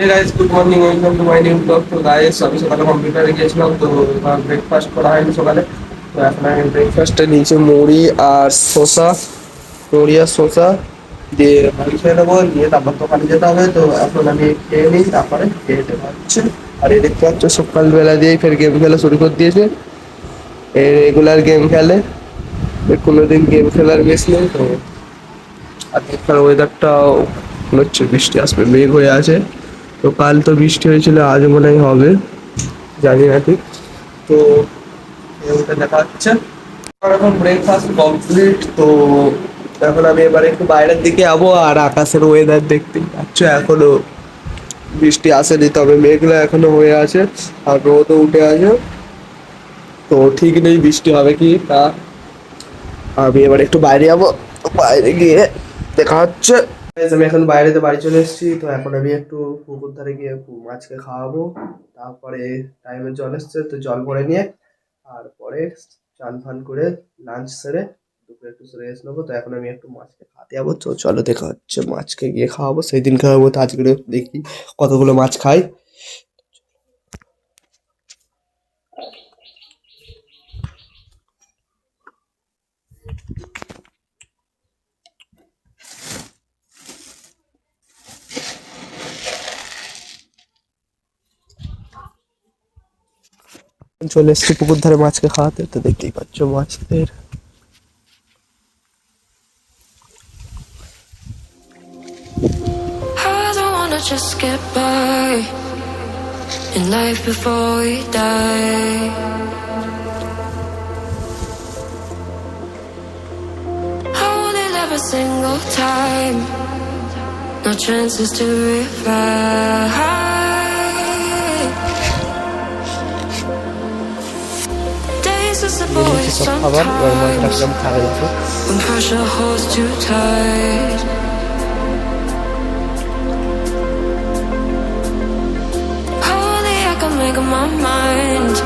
Hey guys good morning welcome to my new blog তো guys আমি সকালে কম্পিউটারে গিয়েছিলাম, তো ব্রেকফাস্ট করা হয়নি সকালে। তো এখন আমি ব্রেকফাস্টে নিয়েছি মুড়ি আর শসা। মুড়ি আর শসা দিয়ে বাড়ি খেয়ে নেব, নিয়ে তারপর দোকানে যেতে হবে। তো এখন আমি খেয়ে নিই, তারপরে খেয়ে যেতে আর এই দেখতে পাচ্ছ সকালবেলা দিয়েই ফের গেম খেলা শুরু করে দিয়েছে। এ রেগুলার গেম খেলে। কোনোদিন গেম খেলার মিস নেই, তো। আজকের ওয়েদারটাও মনে হচ্ছে বৃষ্টি আসবে, মেঘ হয়ে আছে। তো কাল তো বৃষ্টি হয়েছিল, আজ মনে হয় হবে, জানি না ঠিক। তো ওটা দেখা আমার এখন ব্রেকফাস্ট কমপ্লিট তো এখন আমি এবার একটু বাইরের দিকে যাব আর আকাশের ওয়েদার দেখতে। পাচ্ছ এখনও বৃষ্টি আসেনি, তবে মেঘলা এখনও হয়ে আছে আর রোদও উঠে আছে। তো ঠিক নেই, বৃষ্টি হবে কি তা আমি এবার একটু বাইরে যাব, বাইরে গিয়ে দেখা হচ্ছে। আমি এখন বাইরে তো বাড়ি চলে এসেছি, তো এখন আমি একটু পুকুর ধারে গিয়ে মাছকে খাওয়াবো। তারপরে টাইমে জল এসছে, তো জল ভরে নিয়ে আর পরে চান ফান করে লাঞ্চ সেরে দুপুরে একটু রেস্ট নেব, তো এখন আমি একটু মাছকে খাতে যাব। তো চলো দেখা হচ্ছে, মাছকে গিয়ে খাওয়াবো। সেই দিন খাওয়াবো তো আজকে দেখি কতগুলো মাছ খাই। চলে এসেছি পুকুর ধারে মাছকে খাওয়াতে তো দেখতেই পাচ্ছ মাছদের I don't wanna just get by in life before we die. I wanna live a single time, no chances to revive. Sometimes. When pressure holds too tight, Instagram I can make up my mind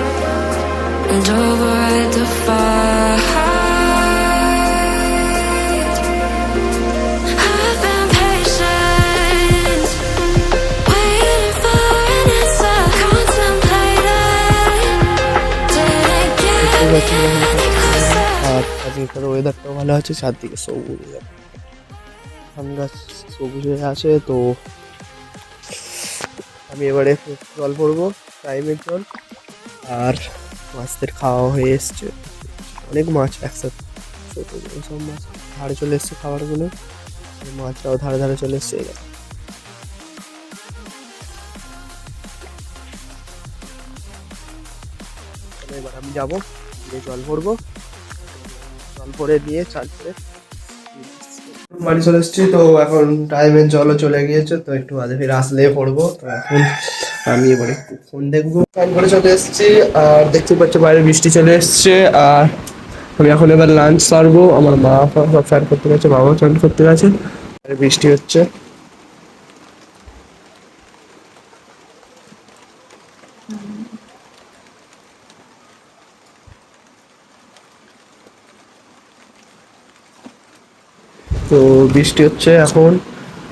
and override the fire. Closer. আর আজকের ওয়েদারটাও ভালো আছে, চারদিকে সবুজ ধান গাছ সবুজ হয়ে আছে, তো আমি এবারে জল ভরবো টাইমের জল। আর মাছদের খাওয়া হয়ে এসছে। অনেক মাছ একসাথে। ছোট সব মাছ। ধারে চলে এসছে খাবারগুলো। মাছটাও ধারে ধারে চলে এসছে। এবার আমি যাব। গিয়ে জল ভরবো। জল ভরে দিয়ে চাল করে বাড়ি চলে এসেছি তো এখন টাইমের জলও চলে গিয়েছে তো একটু আগে ফিরে আসলে পড়ব তো এখন আমি এবার একটু ফোন দেখব। ফোন করে চলে এসেছি আর দেখতে পাচ্ছি বাইরে বৃষ্টি চলে এসছে আর আমি এখন এবার লাঞ্চ সারবো আমার মা সব স্নান করতে গেছে বাবাও স্নান করতে গেছে বৃষ্টি হচ্ছে তো বৃষ্টি হচ্ছে এখন,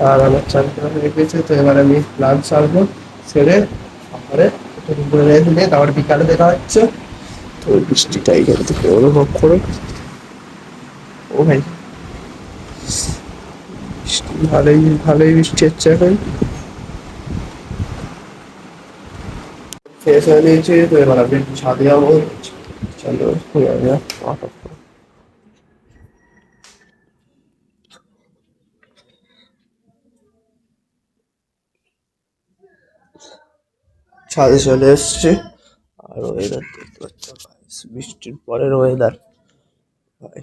আর আমার চান করা হয়ে গেছে, তো এবার আমি লাঞ্চ সারবো সেরে তারপরে দুপুরে তারপরে বিকালে দেখা হচ্ছে। তো বৃষ্টিটা এইখান থেকে অনুভব করো। ও ভাই, বৃষ্টি ভালোই ভালোই বৃষ্টি হচ্ছে এখন। ফ্রেশ হয়ে নিয়েছি, তো এবার আমি ছাদে যাব চলো ছাদে চলে এসছে। আর ওয়েদার দেখতে পাচ্ছ। বৃষ্টির পরের ওয়েদার ভাই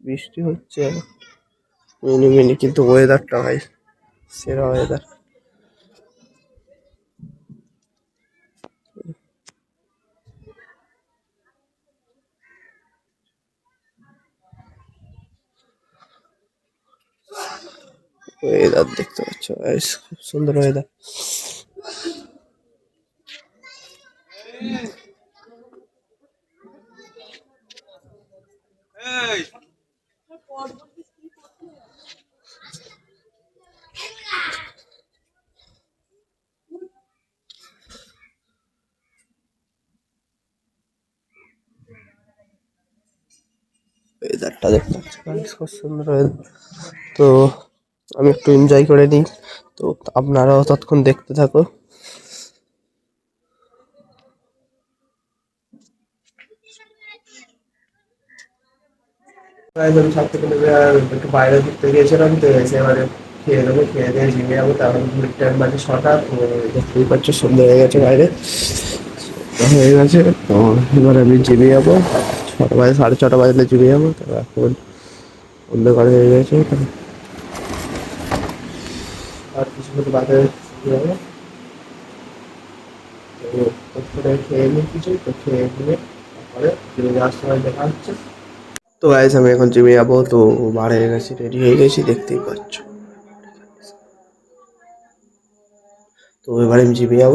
বৃষ্টি হচ্ছে। মিনি মিনি কিন্তু ওয়েদারটা ভাই সেরা ওয়েদার ওয়েদার দেখতে পাচ্ছ খুব সুন্দর ওয়েদার ওয়েদারটা দেখতে পাচ্ছি খুব সুন্দর ওয়েদার তো আমি একটু এনজয় করে নিই। তো আপনারাও তৎক্ষণ দেখতে থাকো ধরুন সাত থেকে আর একটু বাইরে ঘুরতে গিয়েছিলাম তো এসে এবারে খেয়ে দেবো খেয়ে দিয়ে জিমে যাব তারপর ঘুরতে টাইম বাজে ছটা দেখতেই পাচ্ছ সন্ধ্যা হয়ে গেছে বাইরে। হয়ে গেছে তো এবার আমি জিমে যাব ছটা বাজে সাড়ে ছটা বাজলে জিমে যাব তো এখন অন্ধকার হয়ে গেছে আর কিছু কিছু বাদে যাব। তো খেয়ে নিই কিছু তো খেয়ে নিয়ে তারপরে জিমে যাওয়ার সময় দেখা হচ্ছে। তো গাইস আমি এখন জিমে যাব, তো বার হয়ে গেছি রেডি হয়ে গেছি, দেখতেই পাচ্ছ। তো এবারে আমি জিমে যাব।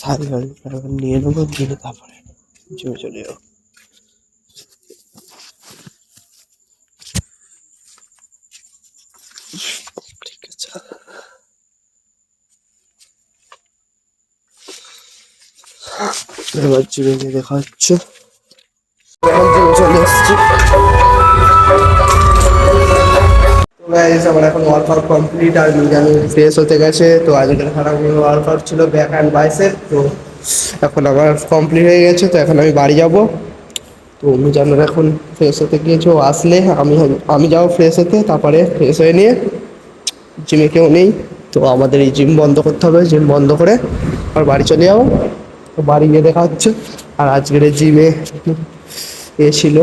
সারি গাড়ি নিয়ে নেব নিয়ে তারপরে জিমে চলে যাব ঠিক আছে এবার জিমে গিয়ে দেখা হচ্ছে এখন জিমে চলে এসছি গাইস আমার এখন ওয়ার্কআউট কমপ্লিট আর আমি ফ্রেশ হতে গেছে। তো আজকের খারাপ ওয়ার্কআউট ছিল ব্যাক অ্যান্ড বাইসেপ তো এখন আমার কমপ্লিট হয়ে গেছে, তো এখন আমি বাড়ি যাব। তো মিজানুর এখন ফ্রেশ হতে গিয়েছে, ও আসলে আমি আমি যাব ফ্রেশ হতে, তারপরে ফ্রেশ হয়ে নিয়ে জিমে কেউ নেই, তো আমাদের এই জিম বন্ধ করতে হবে জিম বন্ধ করে আর বাড়ি চলে যাব। তো বাড়ি গিয়ে দেখা হচ্ছে, আর আজকের জিমে এ ছিল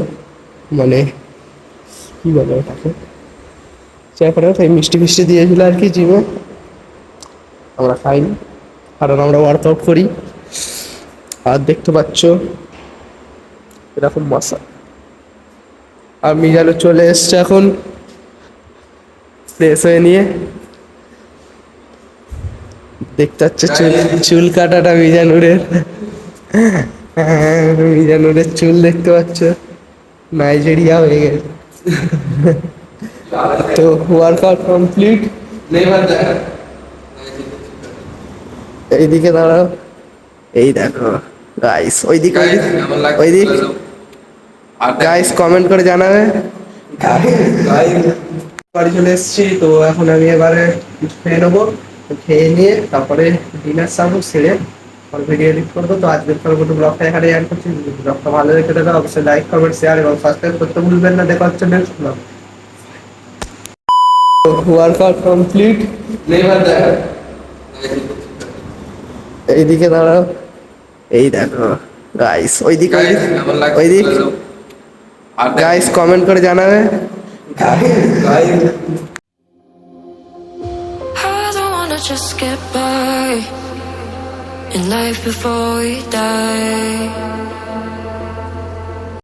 মানে কী বলে ওটাকে? চেয়ারপারে তাই মিষ্টি ফিষ্টি দিয়েছিল আর কি জিমে। আমরা খাইনি, কারণ আমরা ওয়ার্কআউট করি। আর দেখতে পাচ্ছ এরকম মশা আর মিজানো চলে এসছে এখন ফ্রেশ হয়ে নিয়ে। দেখতে পাচ্ছ চুল চুল কাটাটা মিজানুরের। মিজানুরের চুল দেখতে পাচ্ছ, নাইজেরিয়া হয়ে গেছে। তো ওয়ার্কআউট কমপ্লিট। এইদিকে দাঁড়াও। এই দেখো গাইস ওইদিকে ওইদিক। গাইস কমেন্ট করে জানাবে। বাড়ি চলে এসেছি তো এখন আমি এবারে খেয়ে নেব। তো খেয়ে নিয়ে তারপরে ডিনার সারবো সেরে পরে ভিডিও এডিট করব। তো আজকের পরবর্তী ব্লগটা এখানে অ্যাড করছি। ব্লগটা ভালো লেগে থাকলে অবশ্যই লাইক কমেন্ট শেয়ার এবং সাবস্ক্রাইব করতে ভুলবেন না। দেখা হচ্ছে নেক্সট ব্লগ ওয়ার্কআউট কমপ্লিট এইদিকে দাঁড়াও। এই দেখো গাইস ওইদিক ওইদিক ওইদিক। গাইস কমেন্ট করে জানাবে। I don't wanna just get by in life before we die.